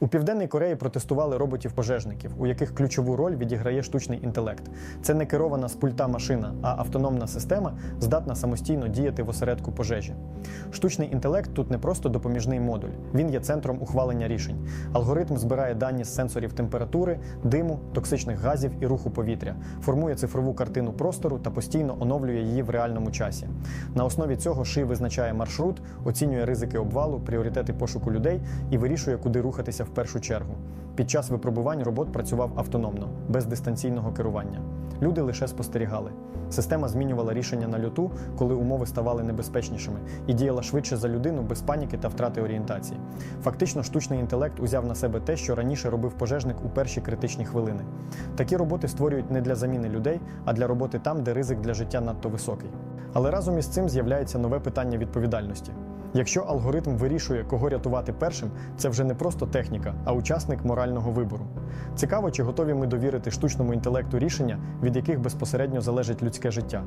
У Південній Кореї протестували роботів-пожежників, у яких ключову роль відіграє штучний інтелект. Це не керована з пульта машина, а автономна система здатна самостійно діяти в осередку пожежі. Штучний інтелект тут не просто допоміжний модуль, він є центром ухвалення рішень. Алгоритм збирає дані з сенсорів температури, диму, токсичних газів і руху повітря, формує цифрову картину простору та постійно оновлює її в реальному часі. На основі цього ши визначає маршрут, оцінює ризики обвалу, пріоритети пошуку людей і вирішує, куди рухатися в першу чергу. Під час випробувань робот працював автономно, без дистанційного керування. Люди лише спостерігали. Система змінювала рішення на льоту, коли умови ставали небезпечнішими, і діяла швидше за людину без паніки та втрати орієнтації. Фактично, штучний інтелект узяв на себе те, що раніше робив пожежник у перші критичні хвилини. Такі роботи створюють не для заміни людей, а для роботи там, де ризик для життя надто високий. Але разом із цим з'являється нове питання відповідальності. Якщо алгоритм вирішує, кого рятувати першим, це вже не просто техніка, а учасник морального вибору. Цікаво, чи готові ми довірити штучному інтелекту рішення, від яких безпосередньо залежить людське життя.